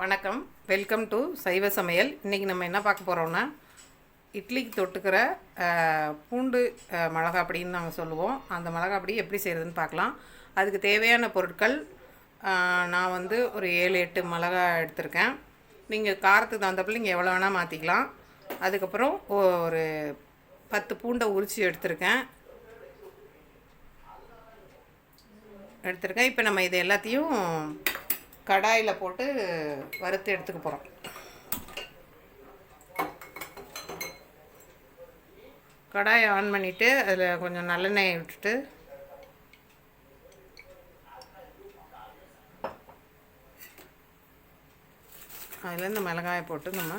வணக்கம். Welcome to சைவ சமையல். இன்றைக்கி நம்ம என்ன பார்க்க போகிறோம்னா இட்லிக்கு தொட்டுக்கிற பூண்டு அஹ், மிளகா அப்படின்னு நாங்கள் சொல்லுவோம். அந்த மிளகா அப்படி எப்படி செய்கிறதுன்னு பார்க்கலாம். அதுக்கு தேவையான பொருட்கள் நான் வந்து ஒரு ஏழு எட்டு மிளகா எடுத்திருக்கேன். நீங்கள் காரத்துக்கு தகுந்தப்பில் நீங்கள் எவ்வளோ வேணால் மாற்றிக்கலாம் அதுக்கப்புறம் ஒரு பத்து பூண்டை உரித்து எடுத்திருக்கேன். எடுத்திருக்கேன். இப்போ நம்ம இது எல்லாத்தையும் கடாயில் போட்டு வறுத்து எடுத்துக்க போகிறோம் கடாயை ஆன் பண்ணிவிட்டு அதில் கொஞ்சம் நல்லெண்ணெயை விட்டுட்டு அதில் இந்த மிளகாயை போட்டு நம்ம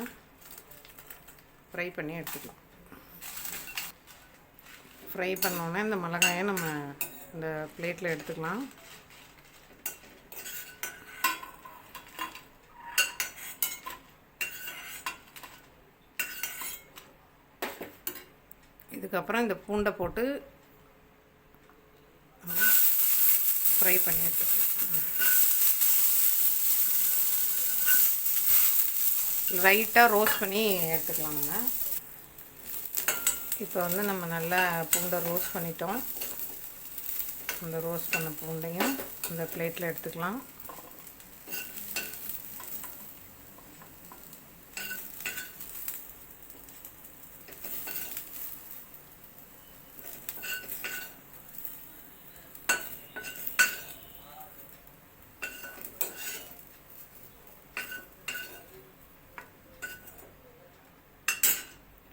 ஃப்ரை பண்ணி எடுத்துக்கலாம். ஃப்ரை பண்ணோன்னே இந்த மிளகாயை நம்ம இந்த பிளேட்டில் எடுத்துக்கலாம். இதுக்கப்புறம் இந்த பூண்டை போட்டு ஃப்ரை பண்ணி எடுத்துக்கலாம். லைட்டாக ரோஸ்ட் பண்ணி எடுத்துக்கலாம் நம்ம. இப்போ வந்து நம்ம நல்லா பூண்டை ரோஸ்ட் பண்ணிட்டோம். அந்த ரோஸ்ட் பண்ண பூண்டையும் இந்த பிளேட்டில் எடுத்துக்கலாம்.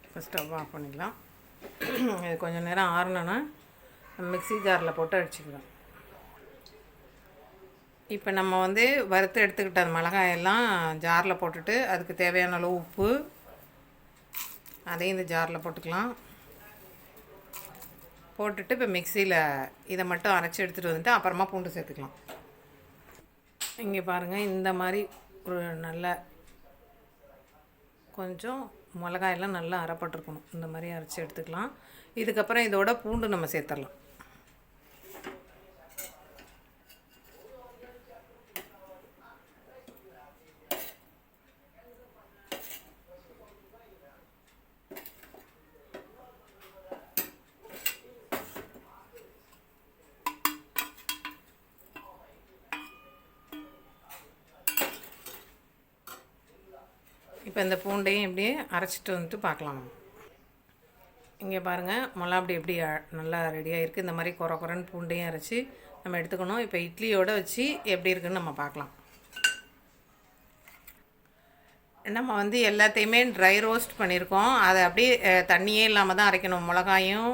இப்போ ஸ்டவ் ஆஃப் பண்ணிக்கலாம். இது கொஞ்சம் நேரம் ஆறணுன்னா மிக்ஸி ஜாரில் போட்டு அடிச்சுக்கலாம். இப்போ நம்ம வந்து வறுத்து எடுத்துக்கிட்ட அந்த மிளகாயெல்லாம் ஜாரில் போட்டுட்டு அதுக்கு தேவையான அளவு உப்பு. அதையும் இந்த ஜாரில் போட்டுக்கலாம். போட்டுட்டு இப்போ மிக்சியில் இதை மட்டும் அரைச்சி எடுத்துகிட்டு வந்துட்டு அப்புறமா பூண்டு சேர்த்துக்கலாம். இங்கே பாருங்கள் இந்த மாதிரி ஒரு நல்ல கொஞ்சம் மிளகாயெல்லாம் நல்லா அரைப்பட்டிருக்கணும். இந்த மாதிரி அரைச்சி எடுத்துக்கலாம். இதுக்கப்புறம் இதோட பூண்டு நம்ம சேர்த்துடலாம். இப்போ இந்த பூண்டையும் இப்படியே அரைச்சிட்டு வந்துட்டு பார்க்கலாம் இங்கே பாருங்கள் மிளகா அப்படி எப்படி நல்லா ரெடியாக இருக்குது இந்த மாதிரி குறை குறைன்னு பூண்டையும் அரைச்சி நம்ம எடுத்துக்கணும். இப்போ இட்லியோடு வச்சு எப்படி இருக்குன்னு நம்ம பார்க்கலாம். நம்ம வந்து எல்லாத்தையுமே ட்ரை ரோஸ்ட் பண்ணியிருக்கோம். அதை அப்படியே தண்ணியே இல்லாமல் தான் அரைக்கணும். மிளகாயும்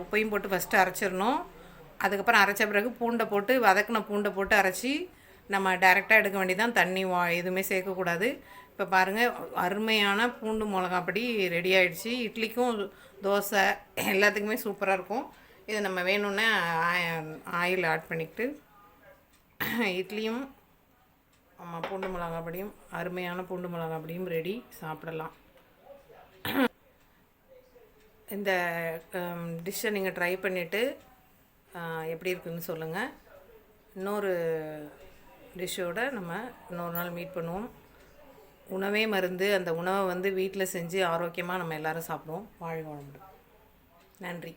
உப்பையும் போட்டு ஃபஸ்ட்டு அரைச்சிடணும். அதுக்கப்புறம் அரைச்ச பிறகு பூண்டை போட்டு வதக்கின பூண்டை போட்டு அரைச்சி நம்ம டைரெக்டாக எடுக்க வேண்டியதான் தண்ணி வா எதுவுமே சேர்க்கக்கூடாது. இப்போ பாருங்கள் அருமையான பூண்டு மிளகாப்படி ரெடி ஆகிடுச்சு இட்லிக்கும் தோசை எல்லாத்துக்குமே சூப்பராக இருக்கும். இது நம்ம வேணும்னா ஆயில் ஆட் பண்ணிக்கிட்டு இட்லியும் ஆமாம் பூண்டு மிளகாப்படியும் அருமையான பூண்டு மிளகாப்படியும் ரெடி சாப்பிடலாம். இந்த டிஷ்ஷை நீங்கள் ட்ரை பண்ணிவிட்டு எப்படி இருக்குன்னு சொல்லுங்கள் இன்னொரு டிஷ்ஷோட நம்ம இன்னொரு நாள் மீட் பண்ணுவோம். உணவே மருந்து அந்த உணவை வந்து வீட்டில் செஞ்சு ஆரோக்கியமாக நம்ம எல்லாரும் சாப்பிடுவோம். வாழ்க வளமுடன். நன்றி.